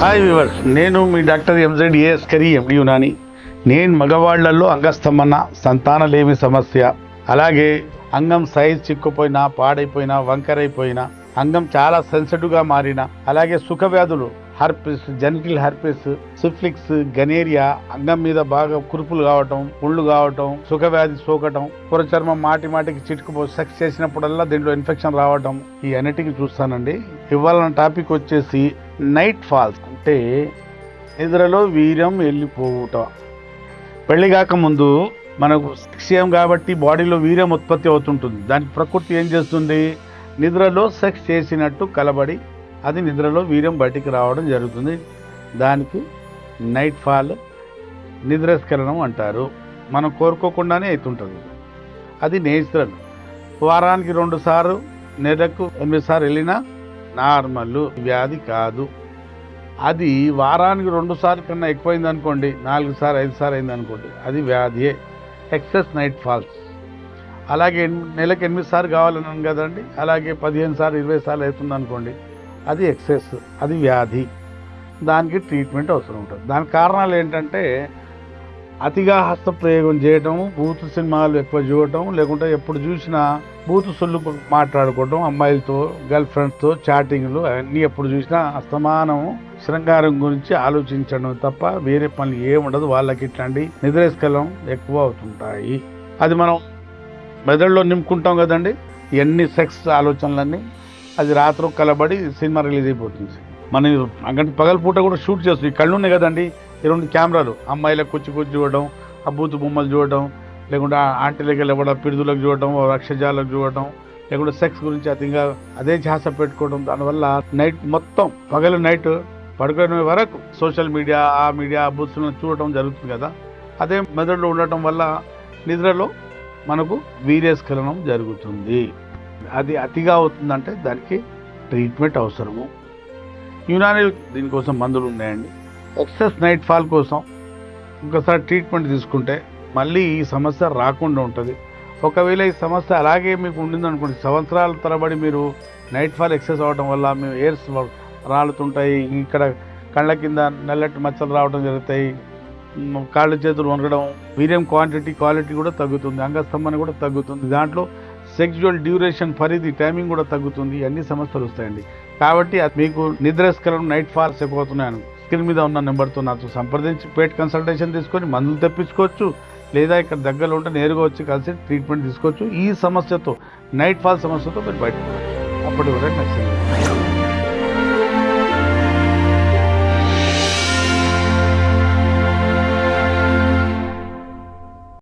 Hi viewer నేను మీ doctor MZ AS కరీ ఎండి యునాని నేను మగవాళ్ళలో అంగస్తంభన సంతానలేమి సమస్య. అలాగే అంగం సైజ్ చిక్కుపోయినా పాడైపోయినా వంకరైపోయినా అంగం చాలా సెన్సిటివ్గా మారిన అలాగే సుఖ వ్యాధులు హర్పిస్ జెనిటల్ హర్పిస్ సిఫ్లిక్స్ గనేరియా అంగం మీద బాగా కురుపులు కావటం పుళ్ళు కావటం సుఖవ్యాధి సోకటం పురచర్మం మాటి మాటికి చిటుకుపో సెక్స్ చేసినప్పుడల్లా దీంట్లో ఇన్ఫెక్షన్ రావటం ఈ అన్నిటికీ చూస్తానండి. ఇవాళ టాపిక్ వచ్చేసి నైట్ ఫాల్స్ అంటే నిద్రలో వీర్యం వెళ్ళిపోవటం. పెళ్ళి కాకముందు మనకు సెక్స్ చేయం కాబట్టి బాడీలో వీర్యం ఉత్పత్తి అవుతుంటుంది. దానికి ప్రకృతి ఏం చేస్తుంది? నిద్రలో సెక్స్ చేసినట్టు కలబడి అది నిద్రలో వీర్యం బయటికి రావడం జరుగుతుంది. దానికి నైట్ ఫాల్ నిద్రస్ఖలనం అంటారు. మనం కోరుకోకుండానే అవుతుంటుంది అది నేచురల్. వారానికి రెండు సార్లు నెలకు ఎనిమిది సార్లు వెళ్ళినా నార్మల్ వ్యాధి కాదు. అది వారానికి రెండు సార్లు కన్నా ఎక్కువైంది అనుకోండి నాలుగు సార్లు ఐదు సార్లు అయింది అనుకోండి అది వ్యాధియే. ఎక్సెస్ నైట్ ఫాల్స్ అలాగే నెలకు ఎనిమిది సార్లు కావాలన్నాను కదండి అలాగే పదిహేను సార్లు ఇరవై సార్లు అవుతుంది అనుకోండి అది ఎక్సెస్ అది వ్యాధి. దానికి ట్రీట్మెంట్ అవసరం ఉంటుంది. దాని కారణాలు ఏంటంటే అతిగా హస్తప్రయోగం చేయటం బూతు సినిమాలు ఎక్కువ చూడటం లేకుంటే ఎప్పుడు చూసినా బూతు సొల్లు మాట్లాడుకోవటం అమ్మాయిలతో గర్ల్ ఫ్రెండ్స్తో చాటింగ్లు అన్నీ ఎప్పుడు చూసినా అస్తమానం శృంగారం గురించి ఆలోచించడం తప్ప వేరే పనులు ఏముండదు వాళ్ళకి ఇట్లాంటి నిద్రేస్కలం ఎక్కువ అవుతుంటాయి. అది మనం మెదడులో నింపుకుంటాం కదండి. ఎన్ని సెక్స్ ఆలోచనలన్నీ అది రాత్రి కలబడి సినిమా రిలీజ్ అయిపోతుంది. మనం అంటే పగలపూట కూడా షూట్ చేస్తుంది. కళ్ళు ఉన్నాయి కదండి ఈ రెండు కెమెరాలు. అమ్మాయిలకు కుచ్చి కుచ్చి చూడడం ఆ బూతు బొమ్మలు చూడడం లేకుంటే ఆంటీలకి వెళ్ళడం పిడుదులకు చూడటం అక్షజాలకు చూడటం లేకుంటే సెక్స్ గురించి అతిగా అదే ధ్యాస పెట్టుకోవడం. దానివల్ల నైట్ మొత్తం పగలు నైట్ పడుకునే వరకు సోషల్ మీడియా ఆ మీడియా ఆ బూత్స్లను చూడటం జరుగుతుంది కదా. అదే మెదడులో ఉండటం వల్ల నిద్రలో మనకు వీర్యస్ఖలనం జరుగుతుంది. అది అతిగా అవుతుందంటే దానికి ట్రీట్మెంట్ అవసరము. యునాని దీనికోసం మందులు ఉన్నాయండి. ఎక్సెస్ నైట్ ఫాల్ కోసం ఒకసారి ట్రీట్మెంట్ తీసుకుంటే మళ్ళీ ఈ సమస్య రాకుండా ఉంటుంది. ఒకవేళ ఈ సమస్య అలాగే మీకు ఉండింది అనుకోండి సంవత్సరాల తరబడి మీరు నైట్ ఫాల్ ఎక్సెస్ అవడం వల్ల మీ ఎయిర్స్ రాలుతుంటాయి ఇక్కడ కళ్ళ కింద నల్లటి మచ్చలు రావడం జరుగుతాయి కాళ్ళు చేతులు వనగడం వీర్యం క్వాంటిటీ క్వాలిటీ కూడా తగ్గుతుంది అంగస్తంభన కూడా తగ్గుతుంది. దాంట్లో సెక్చువల్ డ్యూరేషన్ పరిధి టైమింగ్ కూడా తగ్గుతుంది. అన్ని సమస్యలు వస్తాయండి. కాబట్టి అది మీకు నిద్రస్కరం నైట్ ఫాల్స్ అయిపోతున్నాను స్క్రీన్ మీద ఉన్న నెంబర్తో నాతో సంప్రదించి పేట్ కన్సల్టేషన్ తీసుకొని మందులు తెప్పించుకోవచ్చు. లేదా ఇక్కడ దగ్గరలో ఉంటే నేరుగా వచ్చి కలిసి ట్రీట్మెంట్ తీసుకోవచ్చు. ఈ సమస్యతో నైట్ ఫాల్ సమస్యతో మీరు బయటపడవచ్చు అప్పటి వరకు నచ్చింది